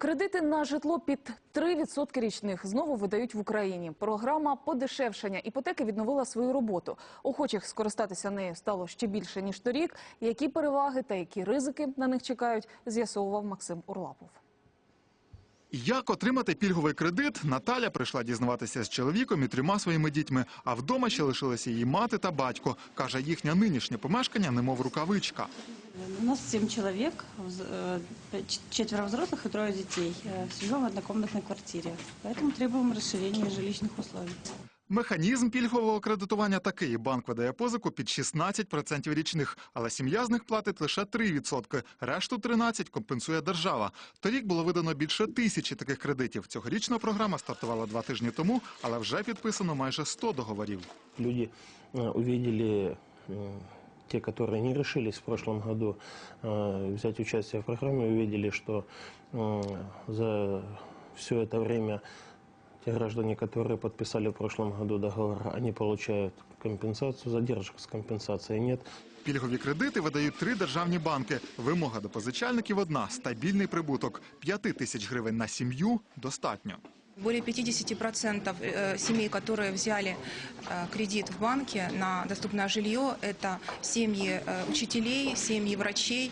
Кредити на житло під 3% річних знову видають в Україні. Програма подешевшення іпотеки відновила свою роботу. Охочих скористатися нею стало ще більше ніж торік. Які переваги та які ризики на них чекають, з'ясовував Максим Урлапов. Як отримати пільговий кредит, Наталя прийшла дізнаватися з чоловіком і трьома своїми дітьми. А вдома ще лишилися її мати та батько. Каже, їхнє нинішнє помешкання немов рукавичка. У нас семь человек, вз- э, пять- четверо взрослых и трое детей. Э, Живем в однокомнатной квартире, поэтому требуем расширения жилищных условий. Механізм пільгового кредитування такий. Банк видає позику під 16% річних, але сім'я з них платить лише 3%. Решту 13% компенсує держава. Торік було видано більше тисячі таких кредитів. Цьогорічна програма стартувала два тижні тому, але вже підписано майже 100 договорів. Люди э, увидели, э, те, которые не решились в прошлом году э, взять участие в программе, увидели, что э, за все это время те граждане, которые подписали в прошлом году договор, они получают компенсацию, задержек с компенсацией нет. Пільгові кредити видають три державні банки. Вимога до позичальників одна – стабільний прибуток. 5 тисяч гривень на сім'ю – достатньо. Более 50% э, семей, которые взяли э, кредит в банке на доступное жилье, это семьи э, учителей, семьи врачей,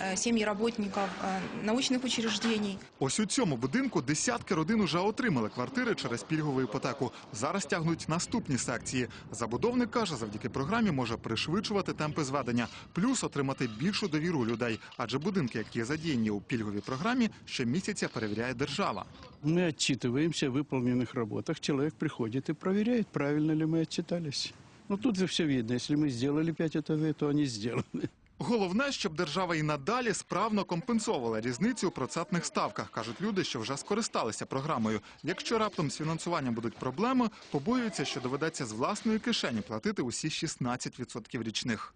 э, семьи работников э, научных учреждений. Ось у цьому будинку десятки родин уже отримали квартири через пільгову іпотеку. Зараз тягнуть наступні секції. Забудовник каже, завдяки програмі може пришвидшувати темпи зведення, плюс отримати більшу довіру людей. Адже будинки, які задіяні у пільговій програмі, щомісяця перевіряє держава. Мы отчитываемся о выполненных работах. Человек приходит и проверяет, правильно ли мы отчитались. Ну тут же все видно. Если мы сделали пять этажей, то они сделаны. Головне, щоб держава і надалі справно компенсовувала різницю у процентних ставках, кажуть люди, що вже скористалися програмою. Якщо раптом з фінансуванням будуть проблеми, побоюються, що доведеться з власної кишені платити усі 16% річних.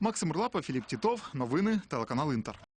Максим Урлапов, Філіп Тітов, новини, телеканал Інтер.